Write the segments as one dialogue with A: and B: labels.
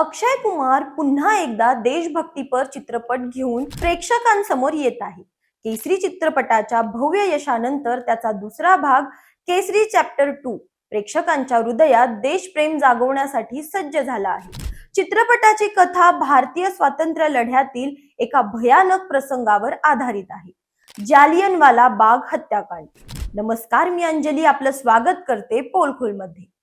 A: अक्षय कुमार पुन्हा एकदा देशभक्तीपर चित्रपट घेऊन प्रेक्षकांसमोर येत आहे. केसरी चित्रपटाच्या भव्य यशानंतर त्याचा दुसरा भाग केसरी चॅप्टर टू प्रेक्षकांच्या हृदयात देशप्रेम जागवण्यासाठी सज्ज झाला आहे. चित्रपटाची कथा भारतीय स्वातंत्र्य लढ्यातील एका भयानक प्रसंगावर आधारित आहे. जालियनवाला बाग हत्याकांड. नमस्कार मी अंजली आपलं स्वागत करते पोलखोलमध्ये.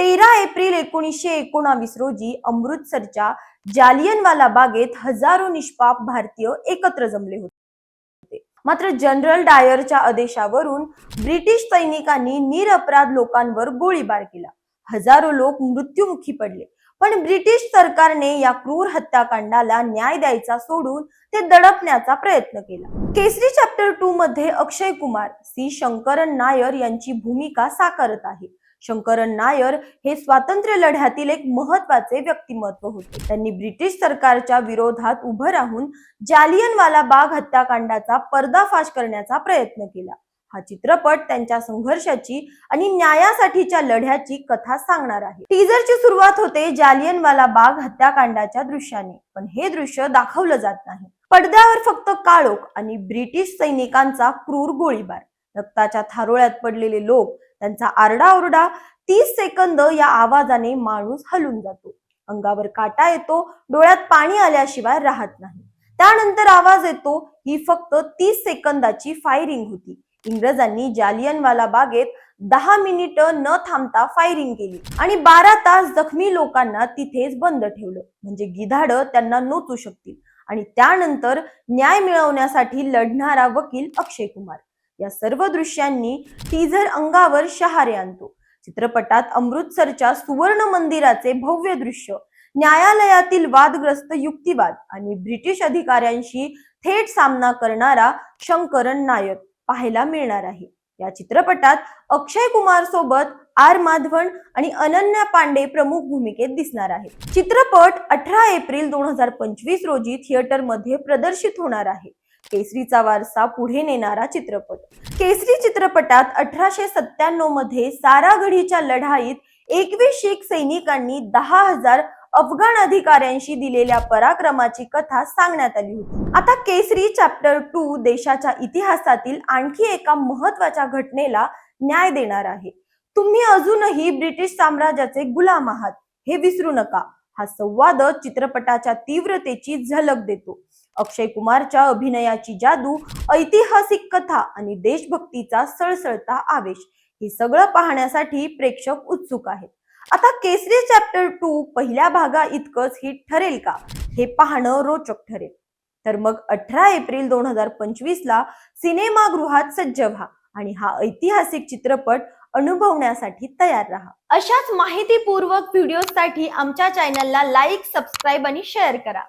A: तेरा एप्रिल एकोणीसशे एकोणावीस रोजी अमृतसरच्या जालियनवाला बागेत हजारो निष्पाप भारतीय एकत्र जमले होते. मात्र जनरल डायरच्या आदेशावरून ब्रिटिश सैनिकांनी निरपराध लोकांवर गोळीबार केला. हजारो लोक मृत्युमुखी पडले. पण ब्रिटिश सरकारने या क्रूर हत्याकांडाला न्याय द्यायचा सोडून ते दडपण्याचा प्रयत्न केला. केसरी चॅप्टर टू मध्ये अक्षय कुमार सी. शंकरन नायर यांची भूमिका साकारत आहे. शंकरन नायर हे स्वातंत्र्य लढ्यातील एक महत्त्वाचे व्यक्तिमत्व होते. त्यांनी ब्रिटिश सरकारच्या विरोधात उभं राहून जालियनवाला बाग हत्याकांडाचा पर्दाफाश करण्याचा प्रयत्न केला. हा चित्रपट त्यांच्या संघर्षाची आणि न्यायासाठीच्या लढ्याची कथा सांगणार आहे. टीजरची सुरुवात होते जालियनवाला बाग हत्याकांडाच्या दृश्याने पण हे दृश्य दाखवलं जात नाही. पडद्यावर फक्त काळोख आणि ब्रिटिश सैनिकांचा क्रूर गोळीबार. रक्ताच्या थारोळ्यात पडलेले लोक त्यांचा आरडाओरडा तीस सेकंद या आवाजाने माणूस हलून जातो. अंगावर काटा येतो डोळ्यात पाणी आल्याशिवाय राहत नाही. त्यानंतर आवाज येतो ही फक्त तीस सेकंदाची फायरिंग होती. इंग्रजांनी जालियनवाला बागेत दहा मिनिट न थांबता फायरिंग केली आणि बारा तास जखमी लोकांना तिथेच बंद ठेवलं. म्हणजे गिधाड त्यांना नोचू शकतील. आणि त्यानंतर न्याय मिळवण्यासाठी लढणारा वकील अक्षय कुमार या सर्व दृश्यांनी टीझर अंगावर शहारे आणतो. चित्रपटात अमृतसरच्या सुवर्ण मंदिराचे भव्य दृश्य न्यायालयातील वादग्रस्त युक्तिवाद आणि ब्रिटिश अधिकाऱ्यांशी थेट सामना करणारा शंकरन नायक पाहायला मिळणार आहे. या चित्रपटात अक्षय कुमार सोबत आर माधवन आणि अनन्या पांडे प्रमुख भूमिकेत दिसणार आहे चित्रपट अठरा एप्रिल दोन हजार पंचवीस रोजी थिएटरमध्ये प्रदर्शित होणार आहे. केसरीचा वारसा पुढे नेणारा चित्रपट. केसरी चित्रपटात अठराशे सत्त्याण्णवमध्ये सारागढीच्या लढाईत एकवीस शीख सैनिकांनी दहा हजार अफगाण अधिकाऱ्यांशी दिलेल्या पराक्रमाची कथा सांगण्यात आली होती. आता केसरी चॅप्टर टू देशाच्या इतिहासातील आणखी एका महत्त्वाच्या घटनेला न्याय देणार आहे. तुम्ही अजूनही ब्रिटिश साम्राज्याचे गुलाम आहात हे विसरू नका. हा संवाद चित्रपटाच्या तीव्रतेची झलक देतो. अक्षय कुमारच्या अभिनयाची जादू ऐतिहासिक कथा आणि देशभक्तीचा सळसळता आवेश हे सगळं पाहण्यासाठी प्रेक्षक उत्सुक आहेत. आता केसरी चॅप्टर टू पहिल्या भागा इतकंच हिट ठरेल का? हे पाहणं रोचक ठरेल. तर मग अठरा एप्रिल दोन हजार पंचवीस ला सिनेमागृहात सज्ज व्हा आणि हा ऐतिहासिक चित्रपट अनुभवण्यासाठी तयार राहा. अशाच माहितीपूर्वक व्हिडिओसाठी आमच्या चॅनलला लाईक सबस्क्राईब आणि शेअर करा.